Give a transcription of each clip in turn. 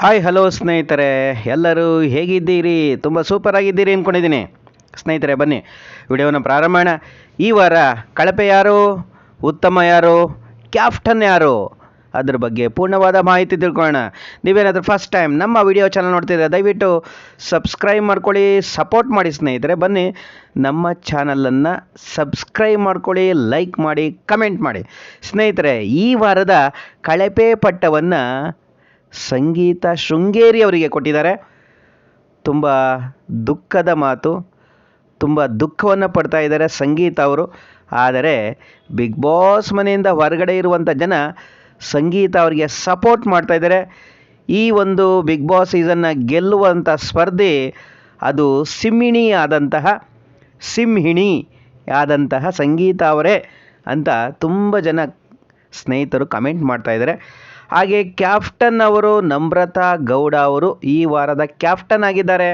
Hi hello ಸ್ನೇಹಿತರೆ. ಎಲ್ಲರೂ ಹೇಗಿದ್ದೀರಿ? ತುಂಬ ಸೂಪರ್ ಆಗಿದ್ದೀರಿ ಅಂದ್ಕೊಂಡಿದ್ದೀನಿ ಸ್ನೇಹಿತರೆ, ಬನ್ನಿ. ವಿಡಿಯೋನ ಪ್ರಾರಂಭ ಈ ವಾರ ಕಳಪೆ ಯಾರು? ಉತ್ತಮ ಯಾರು? ಕ್ಯಾಪ್ಟನ್ ಯಾರು? ಅದ್ರ ಬಗ್ಗೆ ಪೂರ್ಣವಾದ ಮಾಹಿತಿ ತಿಳ್ಕೊಳ್ಳೋಣ. ನೀವೇನಾದರೂ ಫಸ್ಟ್ ಟೈಮ್ ನಮ್ಮ ವಿಡಿಯೋ ಚಾನಲ್ ನೋಡ್ತಿದ್ರೆ ದಯವಿಟ್ಟು ಸಬ್ಸ್ಕ್ರೈಬ್ ಮಾಡ್ಕೊಳ್ಳಿ ಸಪೋರ್ಟ್ ಮಾಡಿ ಸ್ನೇಹಿತರೆ. ಬನ್ನಿ, ನಮ್ಮ ಚಾನಲನ್ನು ಸಬ್ಸ್ಕ್ರೈಬ್ ಮಾಡ್ಕೊಳ್ಳಿ ಲೈಕ್ ಮಾಡಿ ಕಮೆಂಟ್ ಮಾಡಿ. ಸ್ನೇಹಿತರೆ, ಈ ವಾರದ ಕಳಪೆ ಪಟ್ಟವನ್ನು ಸಂಗೀತ ಶೃಂಗೇರಿ ಅವರಿಗೆ ಕೊಟ್ಟಿದ್ದಾರೆ. ತುಂಬ ದುಃಖದ ಮಾತು, ತುಂಬ ದುಃಖವನ್ನು ಪಡ್ತಾ ಇದ್ದಾರೆ ಸಂಗೀತ ಅವರು. ಆದರೆ ಬಿಗ್ ಬಾಸ್ ಮನೆಯಿಂದ ಹೊರಗಡೆ ಇರುವಂಥ ಜನ ಸಂಗೀತ ಅವರಿಗೆ ಸಪೋರ್ಟ್ ಮಾಡ್ತಾ ಇದ್ದಾರೆ. ಈ ಒಂದು ಬಿಗ್ ಬಾಸ್ ಸೀಸನ್ನ ಗೆಲ್ಲುವಂಥ ಸ್ಪರ್ಧೆ ಅದು ಸಿಮ್ಮಿಣಿ ಆದಂತಹ ಸಿಂಹಿಣಿ ಆದಂತಹ ಸಂಗೀತ ಅವರೇ ಅಂತ ತುಂಬ ಜನ ಸ್ನೇಹಿತರು ಕಮೆಂಟ್ ಮಾಡ್ತಾ ಇದ್ದಾರೆ. ಹಾಗೆ ಕ್ಯಾಪ್ಟನ್ ಅವರು ನಮ್ರತಾ ಗೌಡ ಅವರು ಈ ವಾರದ ಕ್ಯಾಪ್ಟನ್ ಆಗಿದ್ದಾರೆ.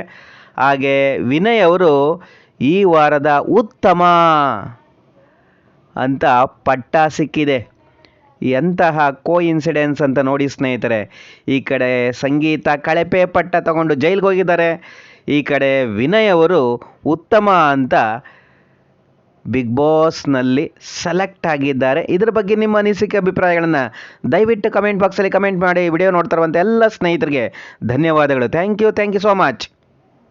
ಹಾಗೆ ವಿನಯ್ ಅವರು ಈ ವಾರದ ಉತ್ತಮ ಅಂತ ಪಟ್ಟ ಸಿಕ್ಕಿದೆ. ಎಂತಹ ಕೋ ಇನ್ಸಿಡೆನ್ಸ್ ಅಂತ ನೋಡಿ ಸ್ನೇಹಿತರೆ, ಈ ಕಡೆ ಸಂಗೀತ ಕಳಪೆ ಪಟ್ಟ ತಗೊಂಡು ಜೈಲಿಗೆ ಹೋಗಿದ್ದಾರೆ. ಈ ಕಡೆ ವಿನಯ್ ಅವರು ಉತ್ತಮ ಅಂತ ಬಿಗ್ ಬಾಸ್ನಲ್ಲಿ ಸೆಲೆಕ್ಟ್ ಆಗಿದ್ದಾರೆ. ಇದರ ಬಗ್ಗೆ ನಿಮ್ಮ ಅನಿಸಿಕೆ, ಅಭಿಪ್ರಾಯಗಳನ್ನು ದಯವಿಟ್ಟು ಕಮೆಂಟ್ ಬಾಕ್ಸಲ್ಲಿ ಕಮೆಂಟ್ ಮಾಡಿ. ವಿಡಿಯೋ ನೋಡ್ತಾ ಎಲ್ಲ ಸ್ನೇಹಿತರಿಗೆ ಧನ್ಯವಾದಗಳು. Thank you thank you so much